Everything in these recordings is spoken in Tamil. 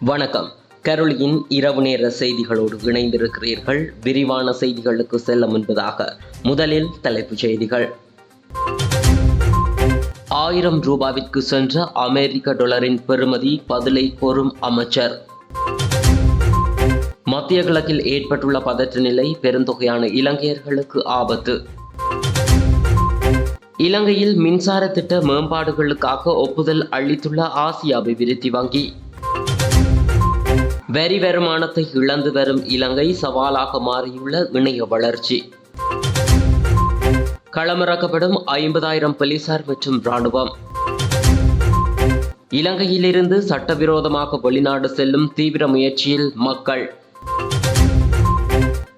வணக்கம். கருளியின் இரவு நேர செய்திகளோடு இணைந்திருக்கிறீர்கள். விரிவான செய்திகளுக்கு செல்ல முன்பதாக முதலில் தலைப்புச் செய்திகள். ஆயிரம் ரூபாவிற்கு சென்ற அமெரிக்க டாலரின் பெறுமதி பதிலை கோரும் அமைச்சர். மத்திய கிழக்கில் ஏற்பட்டுள்ள பதற்ற நிலை பெருந்தொகையான இலங்கையர்களுக்கு ஆபத்து. இலங்கையில் மின்சார திட்ட மேம்பாடுகளுக்காக ஒப்புதல் அளித்துள்ள ஆசிய அபிவிருத்தி வங்கி. வரி வருமானத்தை இழந்து வரும் இலங்கை சவாலாக மாறியுள்ள இணைய வளர்ச்சி. களமிறக்கப்படும் ஐம்பதாயிரம் போலீசார் மற்றும் இராணுவம். இலங்கையிலிருந்து சட்டவிரோதமாக வெளிநாடு செல்லும் தீவிர முயற்சியில் மக்கள்.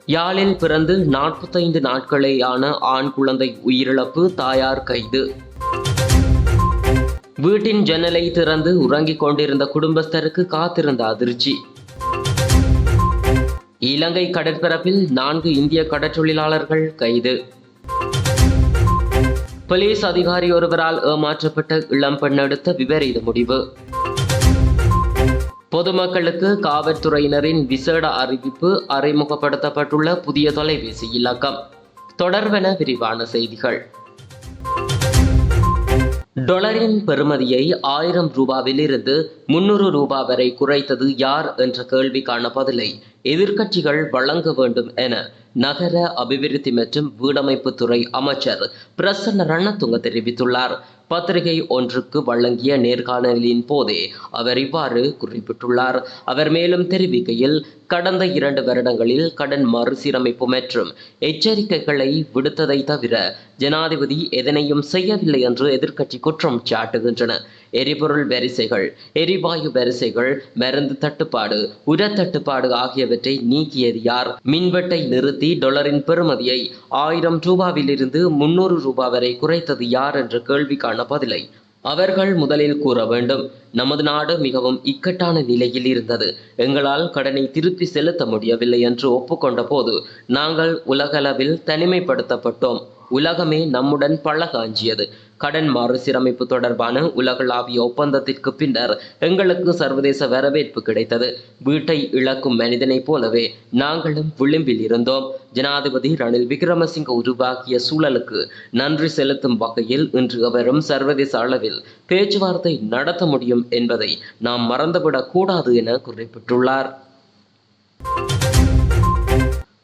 யாழில் பிறந்து நாற்பத்தைந்து நாட்களேயான ஆண் குழந்தை உயிரிழப்பு தாயார் கைது. வீட்டின் ஜன்னலை திறந்து உறங்கிக் கொண்டிருந்த குடும்பஸ்தருக்கு காத்திருந்த அதிர்ச்சி. இலங்கை கடற்பரப்பில் நான்கு இந்திய கடற்றொழிலாளர்கள் கைது. போலீஸ் அதிகாரி ஒருவரால் ஏமாற்றப்பட்ட இளம்பெண் எடுத்த விபரீத முடிவு. பொதுமக்களுக்கு காவல்துறையினரின் விசேட அறிவிப்பு அறிமுகப்படுத்தப்பட்டுள்ள புதிய தொலைபேசி இலக்கம். தொடர்பென விரிவான செய்திகள். டொலரின் பெறுமதியை ஆயிரம் ரூபாவிலிருந்து முன்னூறு ரூபாய் வரை குறைத்தது யார் என்ற கேள்விக்கான பதிலை எதிர்க்கட்சிகள் வழங்க வேண்டும் என நகர அபிவிருத்தி மற்றும் வீடமைப்பு துறை அமைச்சர் பிரசன்ன ரணத்துங்க தெரிவித்துள்ளார். பத்திரிகை ஒன்றுக்கு வழங்கிய நேர்காணலின் போதே அவர் இவ்வாறு குறிப்பிட்டுள்ளார். அவர் மேலும் தெரிவிக்கையில் கடந்த இரண்டு வருடங்களில் கடன் மறுசீரமைப்பு மற்றும் எச்சரிக்கைகளை விடுத்ததை தவிர ஜனாதிபதி எதனையும் செய்யவில்லை என்று எதிர்க்கட்சி குற்றம் சாட்டுகின்றன. எரிபொருள் வரிசைகள் எரிவாயு வரிசைகள் மருந்து தட்டுப்பாடு உர தட்டுப்பாடு ஆகியவற்றை நீக்கியது யார்? மின்வெட்டை நிறுத்தி டொலரின் பெறுமதியை ஆயிரம் ரூபாவிலிருந்து முன்னூறு ரூபாய் வரை குறைத்தது யார் என்ற கேள்விக்கான பதிலை அவர்கள் முதலில் கூற வேண்டும். நமது நாடு மிகவும் இக்கட்டான நிலையில் இருந்தது. எங்களால் கடனை திருப்பி செலுத்த முடியவில்லை என்று ஒப்புக்கொண்ட போது நாங்கள் உலகளவில் தனிமைப்படுத்தப்பட்டோம். உலகமே நம்முடன் பழக அஞ்சியது கடன் மறுசீரமைப்பு தொடர்பான உலகளாவிய ஒப்பந்தத்திற்கு பின்னர் எங்களுக்கு சர்வதேச வரவேற்பு கிடைத்தது. வீட்டை இழக்கும் மனிதனைப் போலவே நாங்களும் விளிம்பில் இருந்தோம். ஜனாதிபதி ரணில் விக்ரமசிங்க உருவாக்கிய சூழலுக்கு நன்றி செலுத்தும் வகையில் இன்று அவரும் சர்வதேச அளவில் பேச்சுவார்த்தை நடத்த முடியும் என்பதை நாம் மறந்துவிடக் கூடாது என குறிப்பிட்டுள்ளார்.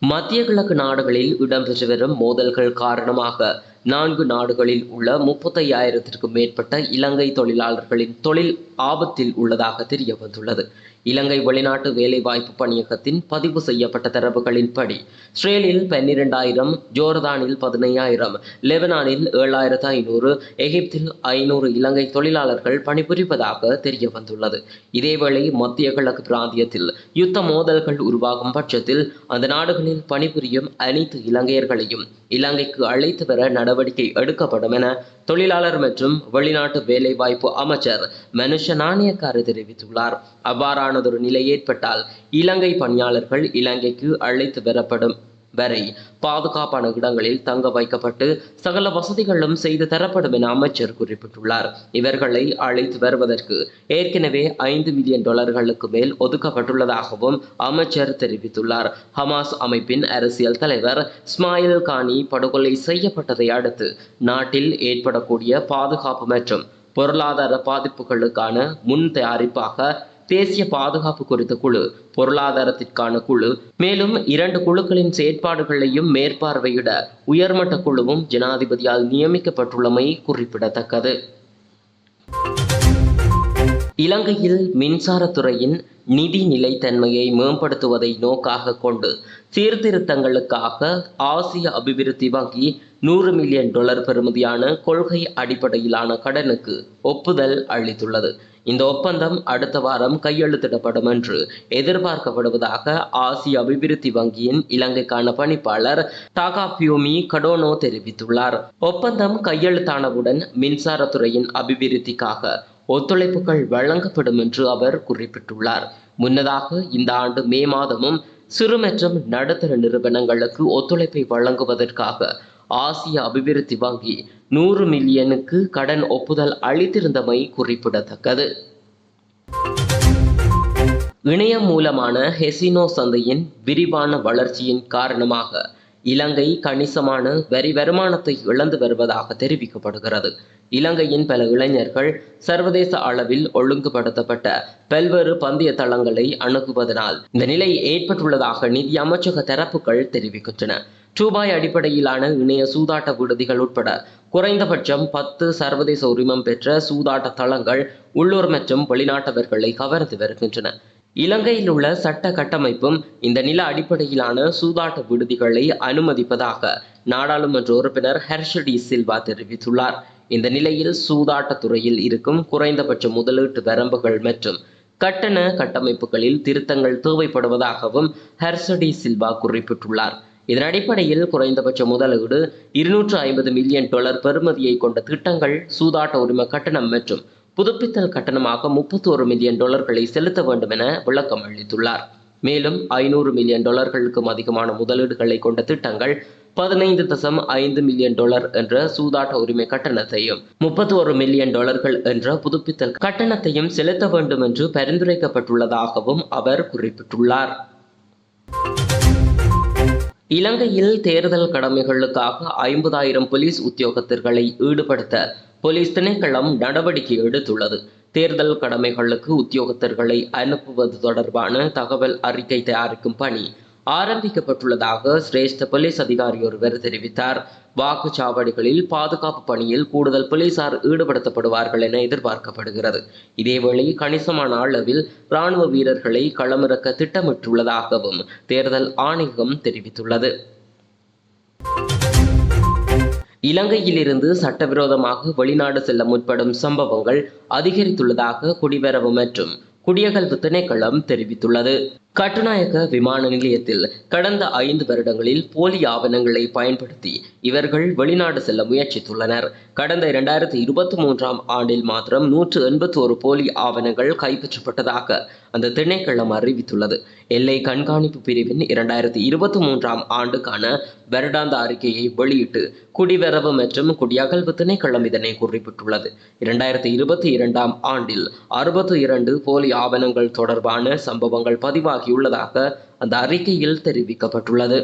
மத்திய கிழக்கு நாடுகளில் இடம்பெற்று வரும் மோதல்கள் காரணமாக நான்கு நாடுகளில் உள்ள முப்பத்தையாயிரத்திற்கும் மேற்பட்ட இலங்கை தொழிலாளர்களின் தொழில் ஆபத்தில் உள்ளதாக தெரிய வந்துள்ளது இலங்கை வெளிநாட்டு வேலைவாய்ப்பு பணியகத்தின் பதிவு செய்யப்பட்ட தரவுகளின்படி இஸ்ரேலில் பன்னிரெண்டாயிரம் ஜோர்தானில் பதினையாயிரம் லெபனானில் ஏழாயிரத்து ஐநூறு எகிப்தில் ஐநூறு இலங்கை தொழிலாளர்கள் பணிபுரிவதாக தெரிய வந்துள்ளது இதேவேளை மத்திய கிழக்கு பிராந்தியத்தில் யுத்த மோதல்கள் உருவாகும் பட்சத்தில் அந்த நாடுகளில் பணிபுரியும் அனைத்து இலங்கையர்களையும் இலங்கைக்கு அழைத்து வர நடவடிக்கை எடுக்கப்படும் என தொழிலாளர் மற்றும் வெளிநாட்டு வேலைவாய்ப்பு அமைச்சர் மனுஷ நாணயக்காரு தெரிவித்துள்ளார். அவ்வாறானதொரு நிலை ஏற்பட்டால் இலங்கை பணியாளர்கள் இலங்கைக்கு அழைத்து வரப்படும். வரை பாதுகாப்பான இடங்களில் தங்க வைக்கப்பட்டு சகல வசதிகளும் செய்து தரப்படும் என அமைச்சர் குறிப்பிட்டுள்ளார். இவர்களை அழைத்து வருவதற்கு ஏற்கனவே ஐந்து மில்லியன் டாலர்களுக்கு மேல் ஒதுக்கப்பட்டுள்ளதாகவும் அமைச்சர் தெரிவித்துள்ளார். ஹமாஸ் அமைப்பின் அரசியல் தலைவர் ஸ்மாயில் கானி படுகொலை செய்யப்பட்டதை அடுத்து நாட்டில் ஏற்படக்கூடிய பாதுகாப்பு மற்றும் பொருளாதார பாதிப்புகளுக்கான முன் தயாரிப்பாக தேசிய பாதுகாப்பு குறித்த குழு பொருளாதாரத்திற்கான குழு மேலும் இரண்டு குழுக்களின் செயற்பாடுகளையும் மேற்பார்வையிட உயர்மட்ட குழுவும் ஜனாதிபதியால் நியமிக்கப்பட்டுள்ளமை குறிப்பிடத்தக்கது. இலங்கையில் மின்சாரத்துறையின் நிதி நிலைத்தன்மையை மேம்படுத்துவதை நோக்காக கொண்டு சீர்திருத்தங்களுக்காக ஆசிய அபிவிருத்தி வங்கி நூறு மில்லியன் டாலர் பெறுமதியான கொள்கை அடிப்படையிலான கடனுக்கு ஒப்புதல் அளித்துள்ளது. இந்த ஒப்பந்தம் அடுத்த வாரம் கையெழுத்திடப்படும் என்று எதிர்பார்க்கப்படுவதாக ஆசிய அபிவிருத்தி வங்கியின் இலங்கைக்கான பணிப்பாளர் டாகாபியோமி கடோனோ தெரிவித்துள்ளார். ஒப்பந்தம் கையெழுத்தானவுடன் மின்சாரத்துறையின் அபிவிருத்திக்காக ஒத்துழைப்புகள் வழங்கப்படும் என்று அவர் குறிப்பிட்டுள்ளார். முன்னதாக இந்த ஆண்டு மே மாதமும் சிறு மற்றும் நடுத்தர நிறுவனங்களுக்கு ஒத்துழைப்பை வழங்குவதற்காக ஆசிய அபிவிருத்தி வங்கி நூறு மில்லியனுக்கு கடன் ஒப்புதல் அளித்திருந்தமை குறிப்பிடத்தக்கது. இணையம் மூலமான ஹெசினோ சந்தையின் விரிவான வளர்ச்சியின் காரணமாக இலங்கை கணிசமான வரி வருமானத்தை இழந்து வருவதாக தெரிவிக்கப்படுகிறது. இலங்கையின் பல இளைஞர்கள் சர்வதேச அளவில் ஒழுங்குபடுத்தப்பட்ட பல்வேறு பந்தய தளங்களை அணுகுவதனால் இந்த நிலை ஏற்பட்டுள்ளதாக நிதி அமைச்சக தரப்புகள் தெரிவிக்கின்றன. ரூபாய் அடிப்படையிலான இணைய சூதாட்ட விடுதிகள் உட்பட குறைந்தபட்சம் பத்து சர்வதேச உரிமம் பெற்ற சூதாட்ட தளங்கள் உள்ளூர் மற்றும் வெளிநாட்டவர்களை கவர்ந்து வருகின்றன. இலங்கையில் உள்ள சட்ட கட்டமைப்பும் இந்த நில அடிப்படையிலான சூதாட்ட விடுதிகளை அனுமதிப்பதாக நாடாளுமன்ற உறுப்பினர் ஹர்ஷடி சில்வா தெரிவித்துள்ளார். இந்த நிலையில் சூதாட்டத்துறையில் இருக்கும் குறைந்தபட்ச முதலீட்டு வரம்புகள் மற்றும் கட்டண கட்டமைப்புகளில் திருத்தங்கள் தேவைப்படுவதாகவும் ஹர்ஷடி சில்வா குறிப்பிட்டுள்ளார். இதன் அடிப்படையில் குறைந்தபட்ச முதலீடு இருநூற்று ஐம்பது மில்லியன் டாலர் பெறுமதியை கொண்ட திட்டங்கள் சூதாட்ட உரிம கட்டணம் மற்றும் புதுப்பித்தல் கட்டணமாக முப்பத்தி ஒரு மில்லியன் டாலர்களை செலுத்த வேண்டும் என விளக்கம் அளித்துள்ளார். மேலும் ஐநூறு மில்லியன் டாலர்களுக்கும் அதிகமான முதலீடுகளை கொண்ட திட்டங்கள் பதினைந்து தசம் ஐந்து மில்லியன் டாலர் என்ற சூதாட்ட உரிமை கட்டணத்தையும் முப்பத்தி ஒரு மில்லியன் டாலர்கள் என்ற புதுப்பித்தல் கட்டணத்தையும் செலுத்த வேண்டும் என்று பரிந்துரைக்கப்பட்டுள்ளதாகவும் அவர் குறிப்பிட்டுள்ளார். இலங்கையில் தேர்தல் கடமைகளுக்காக ஐம்பதாயிரம் போலீஸ் உத்தியோகத்தர்களை ஈடுபடுத்த போலீஸ் திணைக்களம் நடவடிக்கை எடுத்துள்ளது. தேர்தல் கடமைகளுக்கு உத்தியோகத்தர்களை அனுப்புவது தொடர்பான தகவல் அறிக்கை தயாரிக்கும் பணி ஆரம்பிக்கப்பட்டுள்ளதாக சிரேஷ்ட போலீஸ் அதிகாரி ஒருவர் தெரிவித்தார். வாக்குச்சாவடிகளில் பாதுகாப்பு பணியில் கூடுதல் போலீசார் ஈடுபடுத்தப்படுவார்கள் என எதிர்பார்க்கப்படுகிறது. இதேவேளை கணிசமான அளவில் ராணுவ வீரர்களை களமிறக்க திட்டமிட்டுள்ளதாகவும் தேர்தல் ஆணையகம் தெரிவித்துள்ளது. இலங்கையிலிருந்து சட்டவிரோதமாக வெளிநாடு செல்ல முற்படும் சம்பவங்கள் அதிகரித்துள்ளதாக குடிவரவு மற்றும் குடியகல்வு திணைக்களம் தெரிவித்துள்ளது. கட்டுநாயக்க விமான நிலையத்தில் கடந்த ஐந்து வருடங்களில் போலி ஆவணங்களை பயன்படுத்தி இவர்கள் வெளிநாடு செல்ல முயற்சித்துள்ளனர். கடந்த இரண்டாயிரத்தி இருபத்தி மூன்றாம் ஆண்டில் மாத்திரம் நூற்று எண்பத்தி ஒரு போலி ஆவணங்கள் கைப்பற்றப்பட்டதாக அந்த திணைக்களம் அறிவித்துள்ளது. எல்லை கண்காணிப்பு பிரிவின் இரண்டாயிரத்தி இருபத்தி மூன்றாம் ஆண்டுக்கான வருடாந்த அறிக்கையை வெளியிட்டு குடிவரவு மற்றும் குடியகல்வு திணைக்களம் இதனை குறிப்பிட்டுள்ளது. இரண்டாயிரத்தி இருபத்தி இரண்டாம் ஆண்டில் அறுபத்தி இரண்டு போலி ஆவணங்கள் தொடர்பான சம்பவங்கள் பதிவாகியுள்ளதாக அந்த அறிக்கையில் தெரிவிக்கப்பட்டுள்ளது.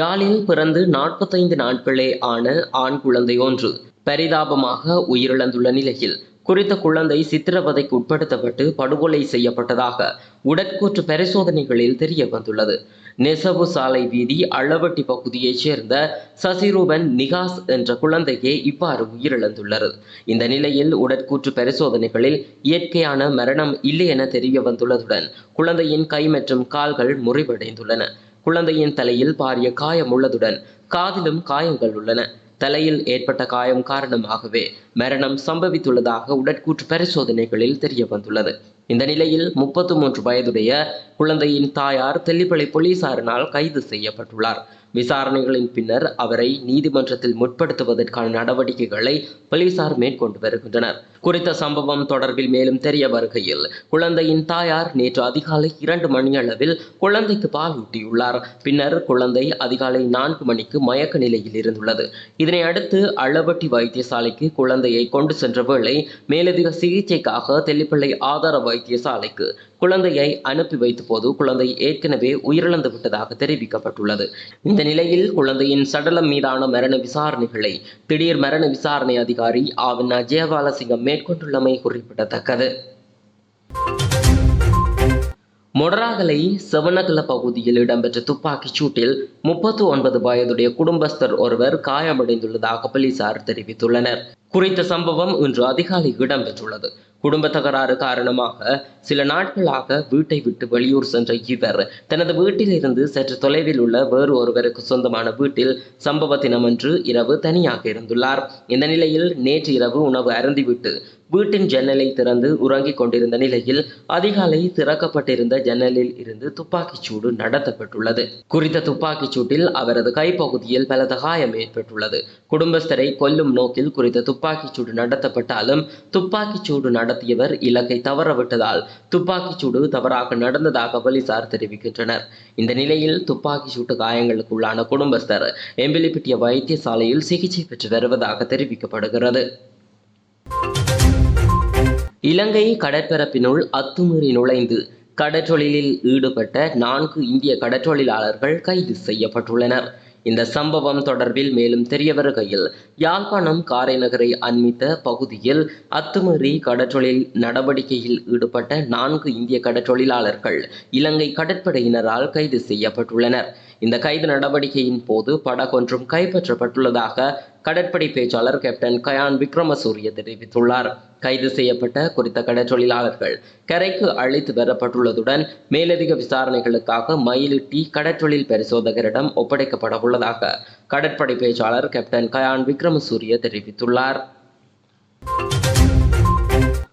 யாழில் பிறந்து நாற்பத்தைந்து நாட்களே ஆன ஆண் குழந்தை ஒன்று பரிதாபமாக உயிரிழந்துள்ள நிலையில் குறித்த குழந்தை சித்திரவதைக்கு உட்படுத்தப்பட்டு படுகொலை செய்யப்பட்டதாக உடற்கூற்று பரிசோதனைகளில் தெரிய வந்துள்ளது நெசவு சாலை வீதி அளவட்டி பகுதியைச் சேர்ந்த சசிரூபன் நிகாஸ் என்ற குழந்தையே இவ்வாறு உயிரிழந்துள்ளது. இந்த நிலையில் உடற்கூற்று பரிசோதனைகளில் இயற்கையான மரணம் இல்லை என தெரிய வந்துள்ளதுடன் குழந்தையின் கை மற்றும் கால்கள் முறிவடைந்துள்ளன. குழந்தையின் தலையில் பாரிய காயம் உள்ளதுடன் காதிலும் காயங்கள் உள்ளன. தலையில் ஏற்பட்ட காயம் காரணமாகவே மரணம் சம்பவித்துள்ளதாக உடற்கூற்று பரிசோதனைகளில் தெரிய வந்துள்ளது இந்த நிலையில் முப்பத்து மூன்று வயதுடைய குழந்தையின் தாயார் தெல்லிப்பளை போலீசாரினால் கைது செய்யப்பட்டுள்ளார். விசாரணைகளின் பின்னர் அவரை நீதிமன்றத்தில் முற்படுத்துவதற்கான நடவடிக்கைகளை போலீசார் மேற்கொண்டு வருகின்றனர். குறித்த சம்பவம் தொடர்பில் மேலும் தெரிய வருகையில் குழந்தையின் தாயார் நேற்று அதிகாலை இரண்டு மணியளவில் குழந்தைக்கு பால் ஊட்டியுள்ளார். பின்னர் குழந்தை அதிகாலை நான்கு மணிக்கு மயக்க நிலையில் இருந்துள்ளது. இதனை அடுத்து அளவட்டி வைத்தியசாலைக்கு குழந்தையை கொண்டு சென்ற வேளை மேலதிக சிகிச்சைக்காக தெல்லிப்பிள்ளை ஆதார வைத்தியசாலைக்கு குழந்தையை அனுப்பி வைத்த போது குழந்தை ஏற்கனவே உயிரிழந்து விட்டதாக தெரிவிக்கப்பட்டுள்ளது. இந்த நிலையில் குழந்தையின் சடலம் மீதான மரண விசாரணைகளை திடீர் மரண விசாரணை அதிகாரி ஆவினா ஜெயபாலசிங்கம் மேற்கொண்டுள்ளமை குறிப்பிடத்தக்கது. மொடராகலை செவனகல பகுதியில் இடம்பெற்ற துப்பாக்கிச் சூட்டில் முப்பத்து ஒன்பது வயதுடைய குடும்பஸ்தர் ஒருவர் காயமடைந்துள்ளதாக போலீசார் தெரிவித்துள்ளனர். குறித்த சம்பவம் இன்று அதிகாலை இடம்பெற்றுள்ளது. குடும்ப தகராறு காரணமாக சில நாட்களாக வீட்டை விட்டு வெளியூர் சென்ற இவர் தனது வீட்டில் இருந்து சற்று தொலைவில் உள்ள வேறு ஒருவருக்கு சொந்தமான வீட்டில் சம்பவ தினமன்று இரவு தனியாக இருந்துள்ளார். இந்த நிலையில் நேற்று இரவு உணவு அருந்திவிட்டு வீட்டின் ஜன்னலை திறந்து உறங்கிக் கொண்டிருந்த நிலையில் அதிகாலை திறக்கப்பட்டிருந்த ஜன்னலில் இருந்து துப்பாக்கிச் சூடு நடத்தப்பட்டுள்ளது. குறித்த துப்பாக்கிச் சூட்டில் அவரது கைப்பகுதியில் பலத்த காயம் ஏற்பட்டுள்ளது. குடும்பஸ்தரை கொல்லும் நோக்கில் குறித்த துப்பாக்கிச் சூடு நடத்தப்பட்டாலும் துப்பாக்கிச் சூடு நடத்தியவர் இலக்கை தவறவிட்டதால் துப்பாக்கிச் சூடு தவறாக நடந்ததாக போலீசார் தெரிவிக்கின்றனர். இந்த நிலையில் துப்பாக்கி சூட்டு காயங்களுக்குள்ளான குடும்பஸ்தர் எம்பிலிப்பிட்டிய வைத்தியசாலையில் சிகிச்சை பெற்று வருவதாக தெரிவிக்கப்படுகிறது. இலங்கை கடற்பரப்பினுள் அத்துமீறி நுழைந்து கடற்றொழிலில் ஈடுபட்ட நான்கு இந்திய கடற்றொழிலாளர்கள் கைது செய்யப்பட்டுள்ளனர். இந்த சம்பவம் தொடர்பில் மேலும் தெரிய வருகையில் யாழ்ப்பாணம் காரைநகரை அண்மித்த பகுதியில் அத்துமீறி கடற்றொழில் நடவடிக்கையில் ஈடுபட்ட நான்கு இந்திய கடற்றொழிலாளர்கள் இலங்கை கடற்படையினரால் கைது செய்யப்பட்டுள்ளனர். இந்த கைது நடவடிக்கையின் போது படகொன்றும் கைப்பற்றப்பட்டுள்ளதாக கடற்படை பேச்சாளர் கேப்டன் கயான் விக்ரமசூரிய தெரிவித்துள்ளார். கைது செய்யப்பட்ட குறித்த கடற்றொழிலாளர்கள் கரைக்கு அழைத்து வரப்பட்டுள்ளதுடன் மேலதிக விசாரணைகளுக்காக மயிலிட்டி கடற்றொழில் பரிசோதகரிடம் ஒப்படைக்கப்பட உள்ளதாக கடற்படை பேச்சாளர் கேப்டன் கயான் விக்ரமசூரிய தெரிவித்துள்ளார்.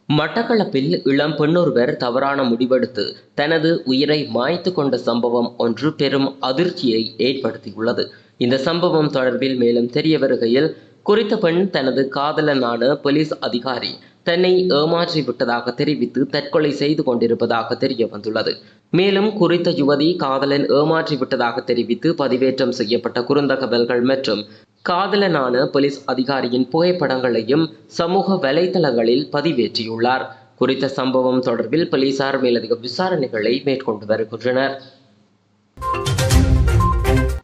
மட்டக்களப்பில் இளம் பெண்ணொருவர் தவறான முடிவெடுத்து தனது உயிரை மாய்த்து கொண்ட சம்பவம் ஒன்று பெரும் அதிர்ச்சியை ஏற்படுத்தியுள்ளது. இந்த சம்பவம் தொடர்பில் மேலும் தெரிய வருகையில் குறித்த பெண் தனது காதலனான போலீஸ் அதிகாரி தன்னை ஏமாற்றி விட்டதாக தெரிவித்து தற்கொலை செய்து கொண்டிருப்பதாக தெரிய வந்துள்ளது. மேலும் குறித்த யுவதி காதலன் ஏமாற்றி விட்டதாக தெரிவித்து பதிவேற்றம் செய்யப்பட்ட குறுந்தகவல்கள் மற்றும் காதலனான போலீஸ் அதிகாரியின் புகைப்படங்களையும் சமூக வலைதளங்களில் பதிவேற்றியுள்ளார். குறித்த சம்பவம் தொடர்பில் போலீசார் மேலதிக விசாரணைகளை மேற்கொண்டு வருகின்றனர்.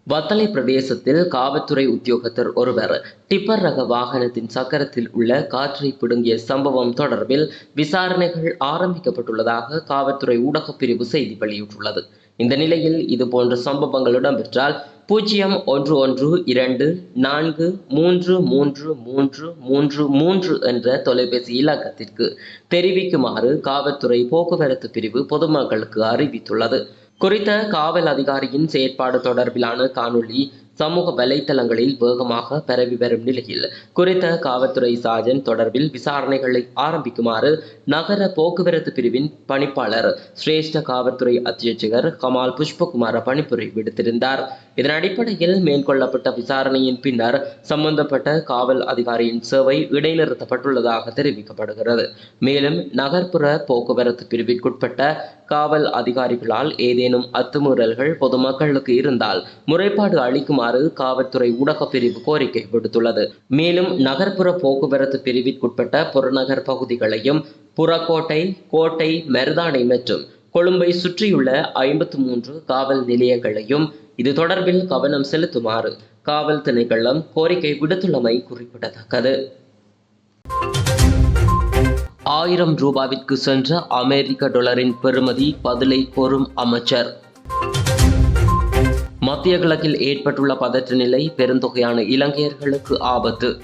வத்தளை பிரதேசத்தில் காவல்துறை உத்தியோகத்தர் ஒருவர் டிப்பர் ரக வாகனத்தின் சக்கரத்தில் உள்ள காற்றை பிடுங்கிய சம்பவம் தொடர்பில் விசாரணைகள் ஆரம்பிக்கப்பட்டுள்ளதாக காவல்துறை ஊடகப் பிரிவு செய்தி வெளியிட்டுள்ளது. இந்த நிலையில் இதுபோன்ற சம்பவங்கள் இடம்பெற்றால் பூஜ்ஜியம் ஒன்று ஒன்று இரண்டு நான்கு மூன்று மூன்று மூன்று மூன்று மூன்று என்ற தொலைபேசி இலக்கத்திற்கு தெரிவிக்குமாறு காவல்துறை போக்குவரத்து பிரிவு பொதுமக்களுக்கு அறிவித்துள்ளது. குறித்த காவல் அதிகாரியின் செயற்பாடு தொடர்பிலான காணொளி சமூக வலைத்தளங்களில் வேகமாக பரவி வரும் நிலையில் குறித்த காவல்துறை சார்ஜன் தொடர்பில் விசாரணைகளை ஆரம்பிக்குமாறு நகர போக்குவரத்து பிரிவின் பணிப்பாளர் சிரேஷ்ட காவல்துறை அத்தியட்சகர் கமால் புஷ்பகுமார பணிப்புரை விடுத்திருந்தார். இதன் அடிப்படையில் மேற்கொள்ளப்பட்ட விசாரணையின் பின்னர் சம்பந்தப்பட்ட காவல் அதிகாரியின் சேவை இடைநிறுத்தப்பட்டுள்ளதாக தெரிவிக்கப்படுகிறது. மேலும் நகர்ப்புற போக்குவரத்து பிரிவிற்குட்பட்ட காவல் அதிகாரிகளால் ஏதேனும் அத்துமீறல்கள் பொதுமக்களுக்கு இருந்தால் முறைப்பாடு அளிக்குமாறு காவல்துறை ஊடகப் பிரிவு கோரிக்கை விடுத்துள்ளது. மேலும் நகர்ப்புற போக்குவரத்து பிரிவிற்குட்பட்ட புறநகர் பகுதிகளையும் புறக்கோட்டை கோட்டை மருதானை மற்றும் கொழும்பை சுற்றியுள்ள ஐம்பத்து மூன்று காவல் நிலையங்களையும் இது தொடர்பில் கவனம் செலுத்துமாறு காவல் திணைக்களம் கோரிக்கை விடுத்துள்ளமை குறிப்பிடத்தக்கது. ஆயிரம் ரூபாவிற்கு சென்ற அமெரிக்க டாலரின் பெறுமதி பதிலை கோரும் அமைச்சர். மத்திய கிழக்கில் ஏற்பட்டுள்ள பதற்ற நிலை பெருந்தொகையான இலங்கையர்களுக்கு ஆபத்து.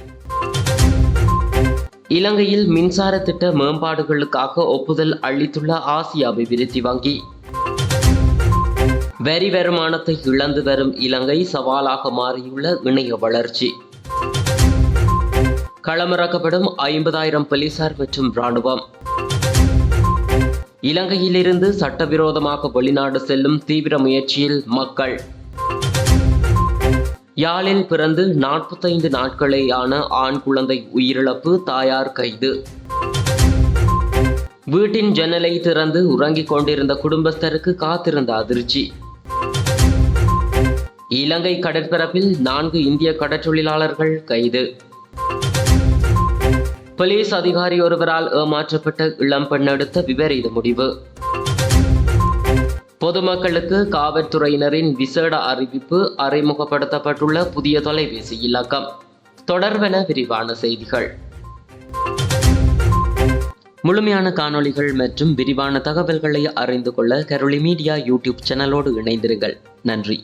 இலங்கையில் மின்சார திட்ட மேம்பாடுகளுக்காக ஒப்புதல் அளித்துள்ள ஆசிய அபிவிருத்தி வங்கி. வரி வருமானத்தை இழந்து வரும் இலங்கை சவாலாக மாறியுள்ள இணைய வளர்ச்சி. களமிறக்கப்படும் ஐம்பதாயிரம் போலீசார் மற்றும் இராணுவம். இலங்கையிலிருந்து சட்டவிரோதமாக வெளிநாடு செல்லும் தீவிர முயற்சியில் மக்கள். யாழில் பிறந்து நாற்பத்தைந்து நாட்களேயான ஆண் குழந்தை உயிரிழப்பு தாயார் கைது. வீட்டின் ஜன்னலை திறந்து உறங்கிக் கொண்டிருந்த குடும்பஸ்தருக்கு காத்திருந்த அதிர்ச்சி. இலங்கை கடற்பரப்பில் நான்கு இந்திய கடற்றொழிலாளர்கள் கைது. போலீஸ் அதிகாரி ஒருவரால் ஏமாற்றப்பட்ட இளம்பெண் எடுத்த விபரீத முடிவு. பொதுமக்களுக்கு காவல்துறையினரின் விசேட அறிவிப்பு அறிமுகப்படுத்தப்பட்டுள்ள புதிய தொலைபேசி இலக்கம். தொடர்பென விரிவான செய்திகள். முழுமையான காணொளிகள் மற்றும் விரிவான தகவல்களை அறிந்து கொள்ள கரோலி மீடியா யூடியூப் சேனலோடு இணைந்திருங்கள். நன்றி.